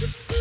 Oopsie.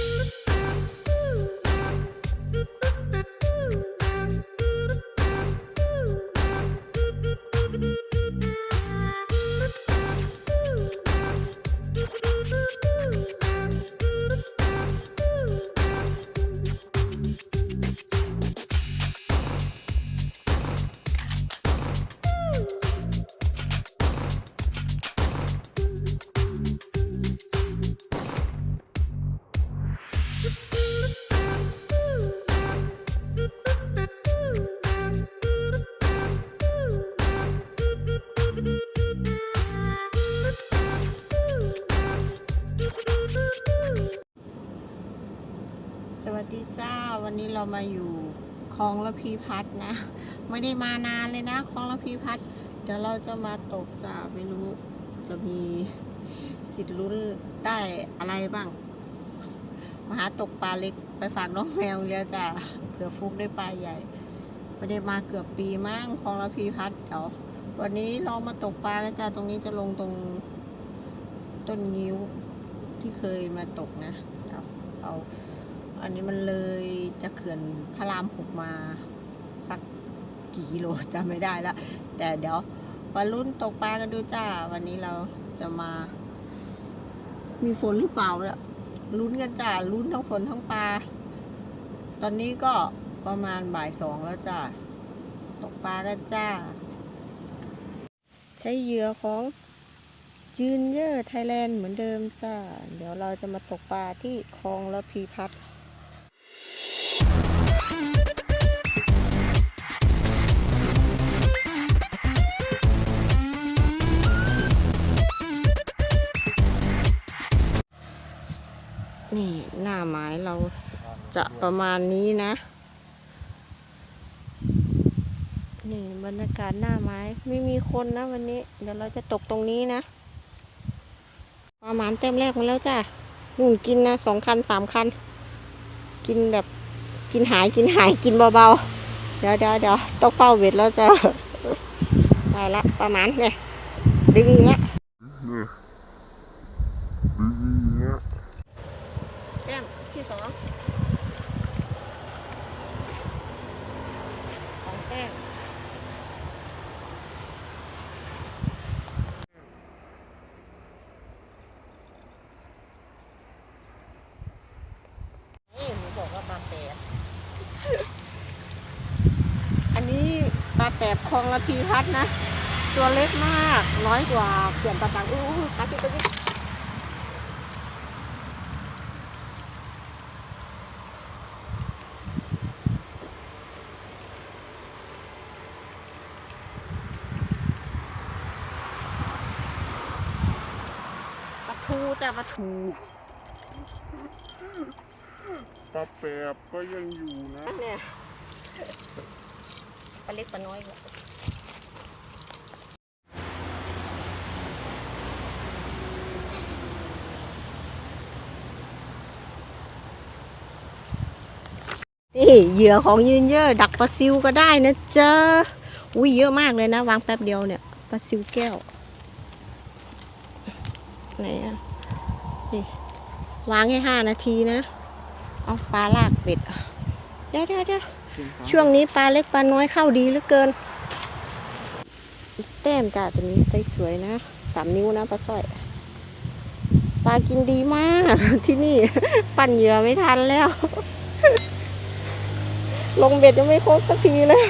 วันนี้เรามาอยู่คลองละพีพัฒนะ ไม่ได้มานานเลยนะคลองละพีพัฒเดี๋ยวเราจะมาตกจ้าไม่รู้จะมีสิทธิ์ลุ้นได้อะไรบ้างมาหาตกปลาเล็กไปฝากน้องแมวเยอะจ้าเผื่อฟุกได้ปลาใหญ่ไม่ได้มาเกือบปีมั้งคลองละพีพัฒเดี๋ยววันนี้เรามาตกปลาแล้วจ้าตรงนี้จะลงตรงต้นงิ้วที่เคยมาตกนะเดี๋ยวเอา อันนี้มันเลยจะเขื่อนพระรามหกมาสักกี่กิโลจำไม่ได้ละแต่เดี๋ยวมาลุ้นตกปลากันดูจ้า วันนี้เราจะมา มีฝนหรือเปล่าเนี่ยลุ้นกันจ้าลุ้นทั้งฝนทั้งปลา ตอนนี้ก็ประมาณบ่ายสองแล้วจ้าตกปลากันจ้า ใช้เหยื่อของจืนเยอร์ไทยแลนด์เหมือนเดิมจ้า เดี๋ยวเราจะมาตกปลาที่คลองละพีพัฒน์ นี่หน้าไม้เราจะประมาณนี้นะ นี่บรรยากาศหน้าไม้ไม่มีคนนะวันนี้ เดี๋ยวเราจะตกตรงนี้นะปลาหมานเต็มแรกมาแล้วจ้ะนู่นกินนะสองคันสามคัน กินแบบกินหายกินหายกินเบาๆ เดี๋ยวเดี๋ยวเดี๋ยวต้องเฝ้าเวทแล้วจ้ะได้ละปลาหมานเนี่ยดึงละ แก้มที่สองของแก้มนี่หนูบอกว่าปลาแปบ อันนี้ปลา แปบคลองละพีพัดนะ ตัวเล็กมาก น้อยกว่าเขื่อนปลาตังอู้หูปลาจิ๊กปลาจิ๊กปลาทูจ้ะปลาทูปลาแปบก็ยังอยู่นะเนี่ย ปลาเล็กปลาน้อยนี่เหยื่อของยืนเยอะดักปลาซิวก็ได้นะเจ๊ะอุ้ยเยอะมากเลยนะ วางแป๊บเดียวเนี่ยปลาซิวแก้วไหนอะนี่วางแค่ห้านาทีนะ เอาปลาลากเป็ด เดี๋ยวเดี๋ยวเดี๋ยว ช่วงนี้ปลาเล็กปลาน้อยเข้าดีเหลือเกินแต้มจ้าตัวนี้ไซส์สวยนะสามนิ้วนะปลาสร้อย ปลากินดีมากที่นี่ ปั่นเหยื่อไม่ทันแล้ว ลงเบ็ดยังไม่ครบสักทีเลย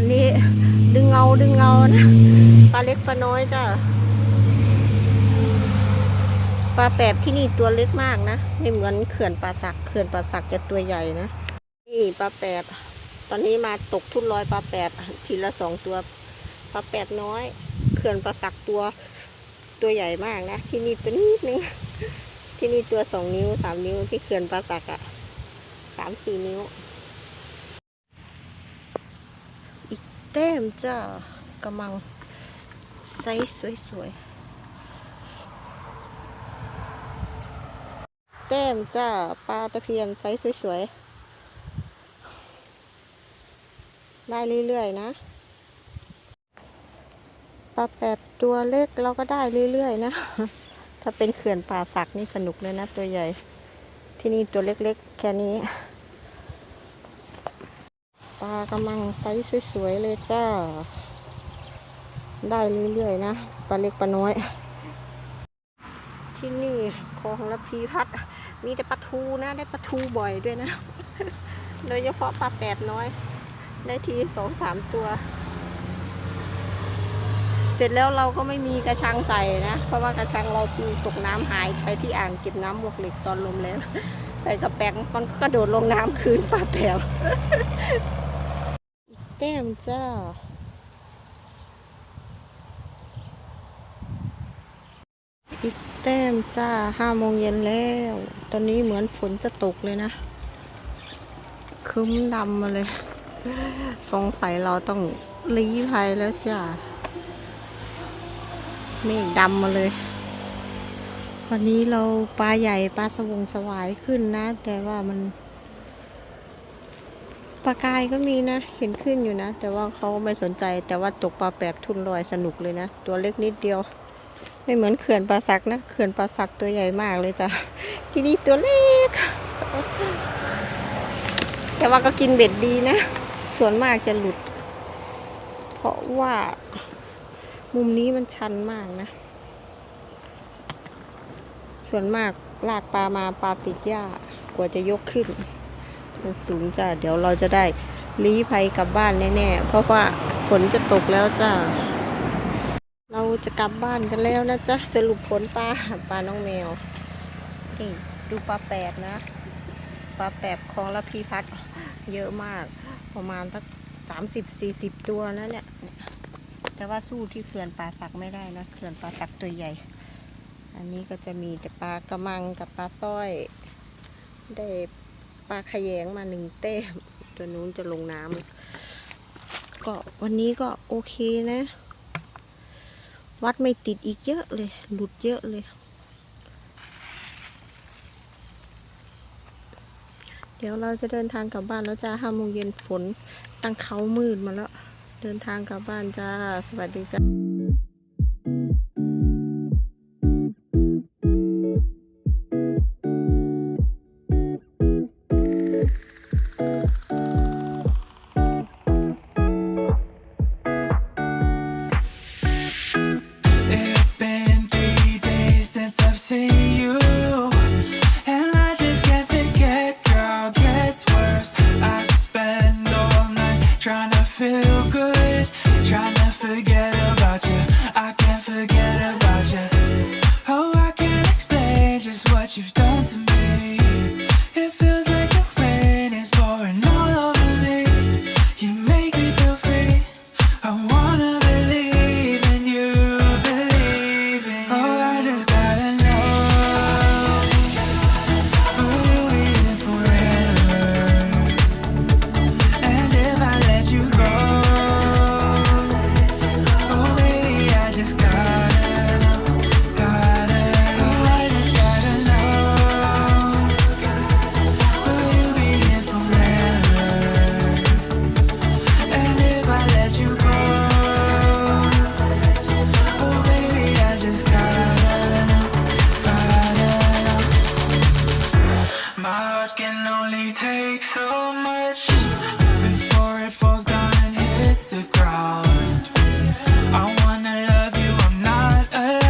อนนี้ดึงเงาดึงเงานะปลาเล็กปลาน้อยจ้ะปลาแปบที่นี่ตัวเล็กมากนะไม่เหมือนเขื่อนปลาสักเขื่อนปลาสักจะตัวใหญ่นะนี่ปลาแปบตอนนี้มาตกทุ่นลอยปลาแปบทีละสองตัวปลาแปบน้อย เขื่อนปลาสักตัวตัวใหญ่มากนะที่นี่ตัวนิดนึงที่นี่ตัวสองนิ้วสามนิ้วที่เขื่อนปลาสักอะสามสี่นิ้ว เต้มจ้ากระมังไซส์สวยๆเต้มจ้าปลาตะเพียนไซส์สวยๆ ได้เรื่อยๆนะ ปลาแปดตัวเล็กเราก็ได้เรื่อยๆนะ ถ้าเป็นเขื่อนป่าสักนี่สนุกเลยนะตัวใหญ่ ที่นี่ตัวเล็กๆ แค่นี้ากำลังไซส์สวยๆเลยจ้า ได้เรื่อยๆนะปลาเล็กปลาน้อย ที่นี่คลองละพีพัดมีแต่ปลาทูนะได้ปลาทูบ่อยด้วยนะ โดยเฉพาะปลาแปดน้อย ได้ทีสองสามตัว เสร็จแล้วเราก็ไม่มีกระชังใส่นะ เพราะว่ากระชังเราปิวตกน้ำหายไปที่อ่างเก็บน้ำบวกเหล็กตอนลมแล้วใส่กระแปงมันก็กระโดดลงน้ำคืนปลาแปว แต้มจ้าอีกแต้มจ้าห้าโมงเย็นแล้ว ตอนนี้เหมือนฝนจะตกเลยนะ คึ้มดำมาเลย สงสัยเราต้องลี้ภัยแล้วจ้าเมฆดำมาเลย วันนี้เราปลาใหญ่ปลาสวงสวายขึ้นนะ แต่ว่ามัน ปลากายก็มีนะ เห็นขึ้นอยู่นะ แต่ว่าเขาไม่สนใจ แต่ว่าตกปลาแปบทุนลอยสนุกเลยนะ ตัวเล็กนิดเดียว ไม่เหมือนเขื่อนปลาสักนะ เขื่อนปลาสักตัวใหญ่มากเลยจ้ะ ที่นี่ตัวเล็ก แต่ว่าก็กินเบ็ดดีนะ ส่วนมากจะหลุด เพราะว่ามุมนี้มันชันมากนะ ส่วนมากลากปลามาปลาติดหญ้ากว่าจะยกขึ้นมัน สูงจ้ะเดี๋ยวเราจะได้ลี้ภัยกลับบ้านแน่ๆ เพราะว่าฝนจะตกแล้วจ้ะเราจะกลับบ้านกันแล้วนะจ๊ะสรุปผลปลาปลาน้องแมวนี่ดูปลาแปดนะปลาแปบคลองละพีพัดเยอะมากประมาณสักสามสิบสี่สิบตัวนะเนี่ยแต่ว่าสู้ที่เขื่อนป่าสักไม่ได้นะเขื่อนป่าสักตัวใหญ่ อันนี้ก็จะมีแต่ปลากระมังกับปลาสร้อยได้ ปลาขยงมาหนึ่งเต้ม ตัวนู้นจะลงน้ำก็วันนี้ก็โอเคนะ วัดไม่ติดอีกเยอะเลย หลุดเยอะเลย เดี๋ยวเราจะเดินทางกลับบ้านแล้วจ้าห้าโมงเย็นฝนตั้งเขามืดมาแล้ว เดินทางกลับบ้านจ้า สวัสดีจ้า